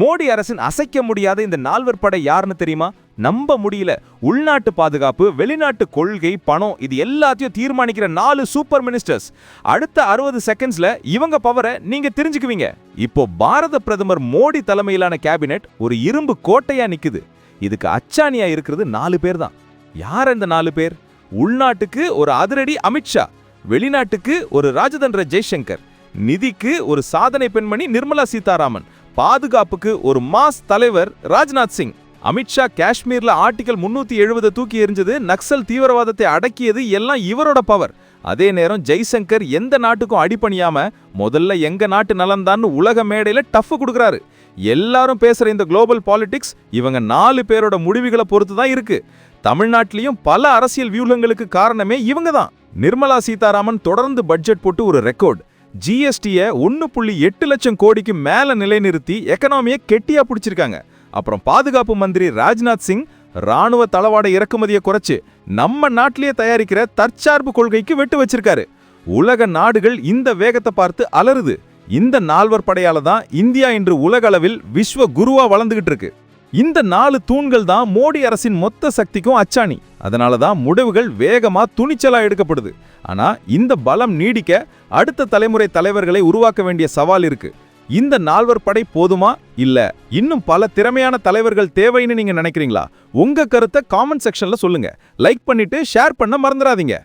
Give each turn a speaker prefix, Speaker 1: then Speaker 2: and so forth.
Speaker 1: மோடி அரசின் அசைக்க முடியாத இந்த நால்வர் படை யாருன்னு தெரியுமா? நம்ப முடியல. உள்நாட்டு பாதுகாப்பு வெளிநாட்டு கொள்கை பணம் இது எல்லாத்தையும் தீர்மானிக்கிற நாலு சூப்பர் மினிஸ்டர்ஸ் அடுத்த அறுபது செகண்ட்ஸ்ல இவங்க பவரை நீங்க தெரிஞ்சுக்குவீங்க. இப்போ பாரத பிரதமர் மோடி தலைமையிலான கேபினெட் ஒரு இரும்பு கோட்டையா நிக்குது. இதுக்கு அச்சாணியா இருக்கிறது நாலு பேர் தான். யார் இந்த நாலு பேர்? உள்நாட்டுக்கு ஒரு அதிரடி அமித்ஷா வெளிநாட்டுக்கு ஒரு ராஜதந்திர ஜெய்சங்கர். நிதிக்கு ஒரு சாதனை பெண்மணி நிர்மலா சீதாராமன். பாதுகாப்புக்கு ஒரு மாஸ் தலைவர் ராஜ்நாத் சிங். அமித்ஷா காஷ்மீர்ல ஆர்டிகல் முன்னூத்தி எழுபது தூக்கி எறிஞ்சது நக்சல் தீவிரவாதத்தை அடக்கியது எல்லாம் இவரோட பவர் அதே நேரம் ஜெய்சங்கர் எந்த நாட்டுக்கும் அடிப்பணியாம முதல்ல எங்க நாட்டு நலன்தான்னு உலக மேடையில டஃப் கொடுக்குறாரு. எல்லாரும் பேசுற இந்த குளோபல் பாலிடிக்ஸ் இவங்க நாலு பேரோட முடிவுகளை பொறுத்து தான் இருக்கு. தமிழ்நாட்டிலையும் பல அரசியல் வியூகங்களுக்கு காரணமே இவங்க தான். நிர்மலா சீதாராமன் தொடர்ந்து பட்ஜெட் போட்டு ஒரு ரெக்கார்ட் ஜிஎஸ்டிய ஒன்னு புள்ளி எட்டு லட்சம் கோடிக்கு மேல நிலைநிறுத்தி எக்கனாமியை கெட்டியா பிடிச்சிருக்காங்க. அப்புறம் பாதுகாப்பு மந்திரி ராஜ்நாத் சிங் ராணுவ தளவாட இறக்குமதியை குறைச்சு நம்ம நாட்டிலேயே தயாரிக்கிற தற்சார்பு கொள்கைக்கு வெட்டு வச்சிருக்காரு. உலக நாடுகள் இந்த வேகத்தை பார்த்து அலறுது. இந்த நால்வர் படையால தான் இந்தியா இன்று உலக அளவில் விஸ்வ குருவா வளர்ந்துகிட்டு இருக்கு. இந்த நாலு தூண்கள் தான் மோடி அரசின் மொத்த சக்திக்கும் அச்சாணி. அதனால தான் முடிவுகள் வேகமாக துணிச்சலாக எடுக்கப்படுது. ஆனால் இந்த பலம் நீடிக்க அடுத்த தலைமுறை தலைவர்களை உருவாக்க வேண்டிய சவால் இருக்கு. இந்த நால்வர் படை போதுமா? இல்ல இன்னும் பல திறமையான தலைவர்கள் தேவைன்னு நீங்க நினைக்கிறீங்களா? உங்க கருத்தை காமெண்ட் செக்ஷன்ல சொல்லுங்க. லைக் பண்ணிட்டு ஷேர் பண்ண மறந்துடாதீங்க.